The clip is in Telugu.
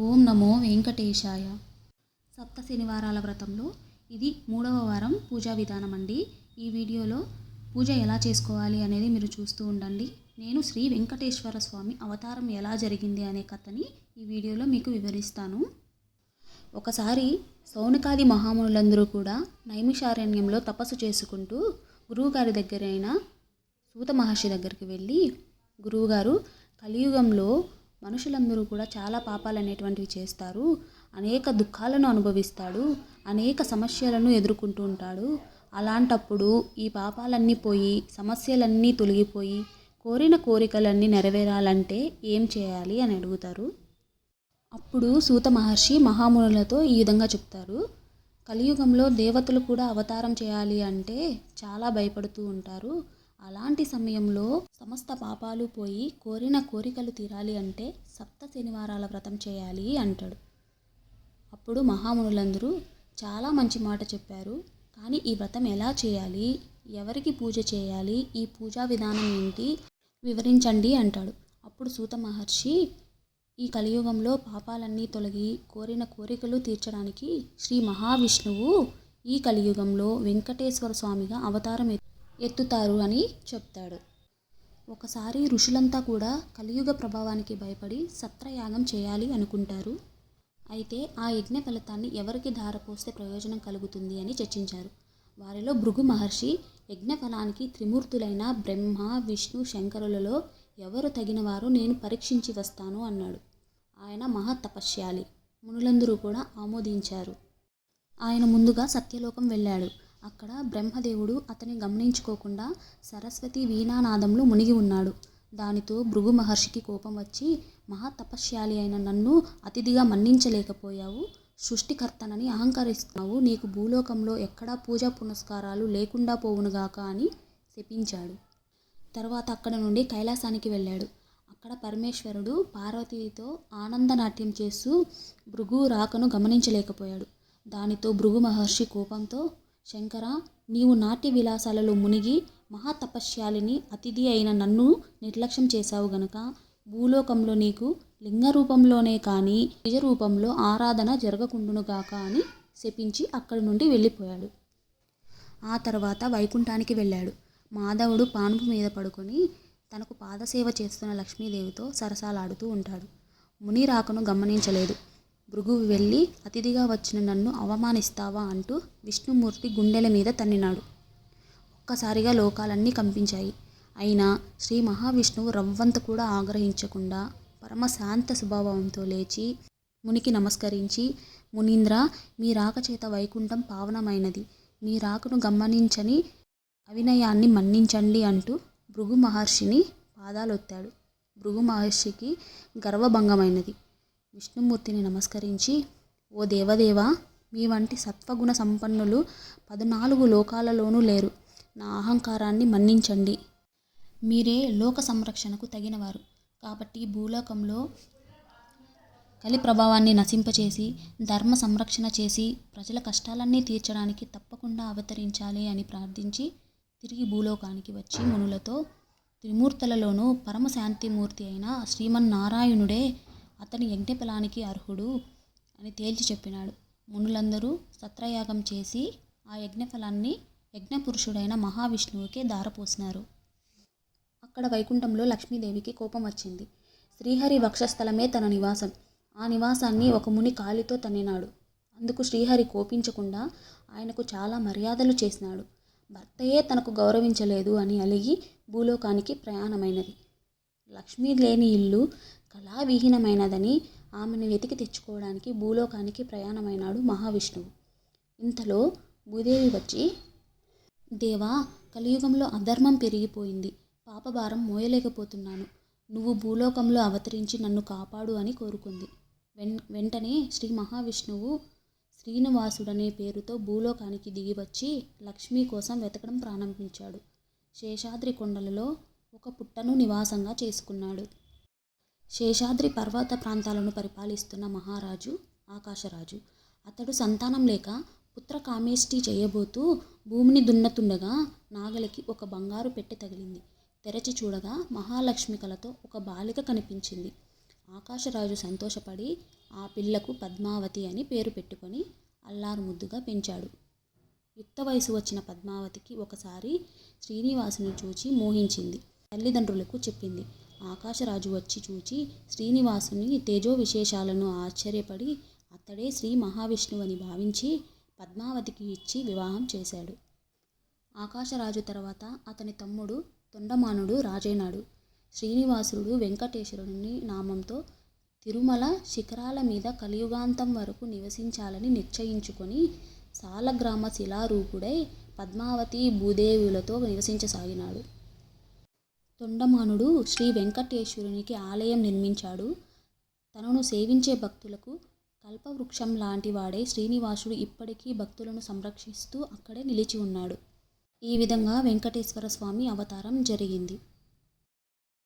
ఓం నమో వెంకటేశాయ. సప్త శనివారాల వ్రతంలో ఇది మూడవ వారం పూజా విధానం అండి. ఈ వీడియోలో పూజ ఎలా చేసుకోవాలి అనేది మీరు చూస్తూ ఉండండి. నేను శ్రీ వెంకటేశ్వర స్వామి అవతారం ఎలా జరిగింది అనే కథని ఈ వీడియోలో మీకు వివరిస్తాను. ఒకసారి సౌనకాది మహామునులందరూ కూడా నైమిషారణ్యంలో తపస్సు చేసుకుంటూ గురువుగారి దగ్గరైన సూత మహర్షి దగ్గరికి వెళ్ళి గురువుగారు కలియుగంలో మనుషులందరూ కూడా చాలా పాపాలు అనేటువంటివి చేస్తారు. అనేక దుఃఖాలను అనుభవిస్తాడు. అనేక సమస్యలను ఎదుర్కొంటూ ఉంటాడు. అలాంటప్పుడు ఈ పాపాలన్నీ పోయి సమస్యలన్నీ తొలగిపోయి కోరిన కోరికలన్నీ నెరవేరాలంటే ఏం చేయాలి అని అడుగుతారు. అప్పుడు సూత మహర్షి మహామునులతో ఈ విధంగా చెప్తారు. కలియుగంలో దేవతలు కూడా అవతారం చేయాలి అంటే చాలా భయపడుతూ ఉంటారు. అలాంటి సమయంలో సమస్త పాపాలు పోయి కోరిన కోరికలు తీరాలి అంటే సప్త శనివారాల వ్రతం చేయాలి అంటాడు. అప్పుడు మహామునులందరూ చాలా మంచి మాట చెప్పారు. కానీ ఈ వ్రతం ఎలా చేయాలి? ఎవరికి పూజ చేయాలి? ఈ పూజా విధానం ఏంటి? వివరించండి అంటాడు. అప్పుడు సూత మహర్షి ఈ కలియుగంలో పాపాలన్నీ తొలగి కోరిన కోరికలు తీర్చడానికి శ్రీ మహావిష్ణువు ఈ కలియుగంలో వెంకటేశ్వర స్వామిగా అవతారం ఎత్తుతారు అని చెప్తాడు. ఒకసారి ఋషులంతా కూడా కలియుగ ప్రభావానికి భయపడి సత్రయాగం చేయాలి అనుకుంటారు. అయితే ఆ యజ్ఞ ఫలితాన్ని ఎవరికి ధారపోస్తే ప్రయోజనం కలుగుతుంది అని చర్చించారు. వారిలో భృగు మహర్షి యజ్ఞ ఫలానికి త్రిమూర్తులైన బ్రహ్మ విష్ణు శంకరులలో ఎవరు తగినవారు నేను పరీక్షించి వస్తాను అన్నాడు. ఆయన మహాతపస్యాలి మునులందరూ కూడా ఆమోదించారు. ఆయన ముందుగా సత్యలోకం వెళ్ళాడు. అక్కడ బ్రహ్మదేవుడు అతని గమనించుకోకుండా సరస్వతి వీణానాదంలో మునిగి ఉన్నాడు. దానితో భృగు మహర్షికి కోపం వచ్చి మహాతపస్యాలి అయిన నన్ను అతిథిగా మన్నించలేకపోయావు. సృష్టికర్తనని అహంకరిస్తున్నావు. నీకు భూలోకంలో ఎక్కడా పూజా పునస్కారాలు లేకుండా పోవునుగాక అని శపించాడు. తర్వాత అక్కడ నుండి కైలాసానికి వెళ్ళాడు. అక్కడ పరమేశ్వరుడు పార్వతీతో ఆనందనాట్యం చేస్తూ భృగు రాకను గమనించలేకపోయాడు. దానితో భృగు మహర్షి కోపంతో శంకర నీవు నాట్య విలాసాలలో మునిగి మహాతపస్యాలిని అతిథి అయిన నన్ను నిర్లక్ష్యం చేశావు గనుక భూలోకంలో నీకు లింగ రూపంలోనే కానీ నిజ రూపంలో ఆరాధన జరగకుండునుగాక అని శపించి అక్కడి నుండి వెళ్ళిపోయాడు. ఆ తర్వాత వైకుంఠానికి వెళ్ళాడు. మాధవుడు పానుపు మీద పడుకొని తనకు పాదసేవ చేస్తున్న లక్ష్మీదేవితో సరసాలాడుతూ ఉంటాడు. ముని రాకను గమనించలేదు. భృగువు వెళ్ళి అతిథిగా వచ్చిన నన్ను అవమానిస్తావా? అంటూ విష్ణుమూర్తి గుండెల మీద తన్నినాడు. ఒక్కసారిగా లోకాలన్నీ కంపించాయి. అయినా శ్రీ మహావిష్ణువు రవ్వంత కూడా ఆగ్రహించకుండా పరమ శాంత స్వభావంతో లేచి మునికి నమస్కరించి మునీంద్ర మీ రాక చేత వైకుంఠం పావనమైనది. మీ రాకను గమనించని అవినయాన్ని మన్నించండి అంటూ భృగు మహర్షిని పాదాలొత్తాడు. భృగు మహర్షికి గర్వభంగమైనది. విష్ణుమూర్తిని నమస్కరించి ఓ దేవదేవా మీ వంటి సత్వగుణ సంపన్నులు పద్నాలుగు లోకాలలోనూ లేరు. నా అహంకారాన్ని మన్నించండి. మీరే లోక సంరక్షణకు తగినవారు. కాబట్టి భూలోకంలో కలి ప్రభావాన్ని నశింపచేసి ధర్మ సంరక్షణ చేసి ప్రజల కష్టాలన్నీ తీర్చడానికి తప్పకుండా అవతరించాలి అని ప్రార్థించి తిరిగి భూలోకానికి వచ్చి మునులతో త్రిమూర్తులలోనూ పరమశాంతిమూర్తి అయిన శ్రీమన్నారాయణుడే అతని యజ్ఞఫలానికి అర్హుడు అని తేల్చి చెప్పినాడు. మునులందరూ సత్రయాగం చేసి ఆ యజ్ఞఫలాన్ని యజ్ఞపురుషుడైన మహావిష్ణువుకే దారపోసినారు. అక్కడ వైకుంఠంలో లక్ష్మీదేవికి కోపం వచ్చింది. శ్రీహరి వక్షస్థలమే తన నివాసం. ఆ నివాసాన్ని ఒక ముని కాలితో తన్నినాడు. అందుకు శ్రీహరి కోపించకుండా ఆయనకు చాలా మర్యాదలు చేసినాడు. భర్తయే తనకు గౌరవించలేదు అని అలిగి భూలోకానికి ప్రయాణమైనది. లక్ష్మీ లేని ఇల్లు కళావిహీనమైనదని ఆమెను వెతికి తెచ్చుకోవడానికి భూలోకానికి ప్రయాణమైనాడు మహావిష్ణువు. ఇంతలో భూదేవి వచ్చి దేవా కలియుగంలో అధర్మం పెరిగిపోయింది. పాపభారం మోయలేకపోతున్నాను. నువ్వు భూలోకంలో అవతరించి నన్ను కాపాడు అని కోరుకుంది. వెన్ వెంటనే శ్రీ మహావిష్ణువు శ్రీనివాసుడనే పేరుతో భూలోకానికి దిగివచ్చి లక్ష్మి కోసం వెతకడం ప్రారంభించాడు. శేషాద్రి కొండలలో ఒక పుట్టను నివాసంగా చేసుకున్నాడు. శేషాద్రి పర్వత ప్రాంతాలను పరిపాలిస్తున్న మహారాజు ఆకాశరాజు. అతడు సంతానం లేక పుత్ర కామేష్టి చేయబోతూ భూమిని దున్నతుండగా నాగలికి ఒక బంగారు పెట్టె తగిలింది. తెరచి చూడగా మహాలక్ష్మి కలతో ఒక బాలిక కనిపించింది. ఆకాశరాజు సంతోషపడి ఆ పిల్లకు పద్మావతి అని పేరు పెట్టుకొని అల్లారు ముద్దుగా పెంచాడు. యుక్త వయసు వచ్చిన పద్మావతికి ఒకసారి శ్రీనివాసుని చూచి మోహించింది. తల్లిదండ్రులకు చెప్పింది ఆకాశరాజు వచ్చి చూచి శ్రీనివాసుని తేజో విశేషాలను ఆశ్చర్యపడి అతడే శ్రీ మహావిష్ణువని భావించి పద్మావతికి ఇచ్చి వివాహం చేశాడు. ఆకాశరాజు తర్వాత అతని తమ్ముడు తొండమానుడు రాజైనాడు. శ్రీనివాసుడు వెంకటేశ్వరుని నామంతో తిరుమల శిఖరాల మీద కలియుగాంతం వరకు నివసించాలని నిశ్చయించుకొని సాలగ్రామ శిలారూపుడై పద్మావతి భూదేవులతో నివసించసాగినాడు. తొండమానుడు శ్రీ వెంకటేశ్వరునికి ఆలయం నిర్మించాడు. తనను సేవించే భక్తులకు కల్పవృక్షం లాంటి వాడే శ్రీనివాసుడు ఇప్పటికీ భక్తులను సంరక్షిస్తూ అక్కడే నిలిచి ఉన్నాడు. ఈ విధంగా వెంకటేశ్వర స్వామి అవతారం జరిగింది.